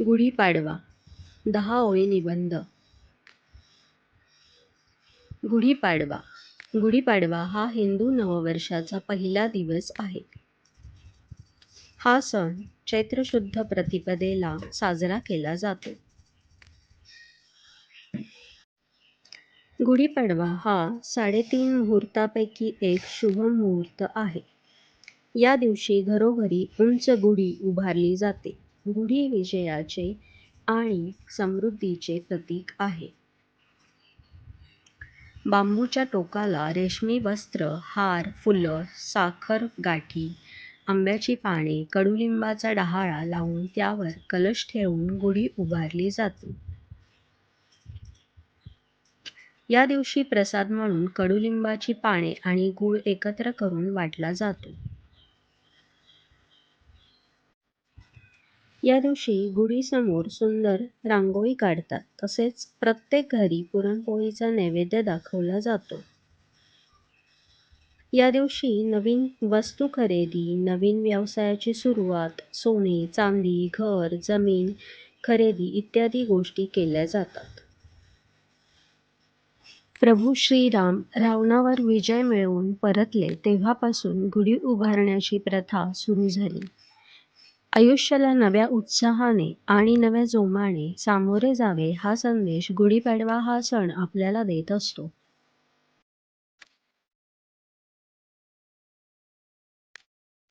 गुढीपाडवा दहा ओळी निबंध. गुढीपाडवा गुढीपाडवा हा हिंदू नववर्षाचा पहिला दिवस आहे. हा सण चैत्र शुद्ध प्रतिपदेला साजरा केला जातो. गुढीपाडवा हा साडेतीन मुहूर्तापैकी एक शुभ मुहूर्त आहे. या दिवशी घरोघरी उंच गुढी उभारली जाते. गुढी विजयाचे आणि समृद्धीचे प्रतीक आहे. बांबूच्या टोकाला रेशमी वस्त्र हार फुलं साखर गाठी आंब्याची पाने कडुलिंबाचा डहाळा लावून त्यावर कलश ठेवून गुढी उभारली जाते. या दिवशी प्रसाद म्हणून कडुलिंबाची पाने आणि गूळ एकत्र करून वाटला जातो. या दिवशी गुढीसमोर सुंदर रांगोळी काढतात. तसेच प्रत्येक घरी पुरणपोळीचा नैवेद्य दाखवला जातो. या दिवशी नवीन वस्तू खरेदी नवीन व्यवसायाची सुरुवात सोने चांदी घर जमीन खरेदी इत्यादी गोष्टी केल्या जातात. प्रभू श्रीराम रावणावर विजय मिळवून परतले. तेव्हापासून गुढी उभारण्याची प्रथा सुरू झाली. आयुष्याला नव्या उत्साहाने आणि नव्या जोमाने सामोरे जावे हा संदेश गुढीपाडवा हा सण आपल्याला देत असतो.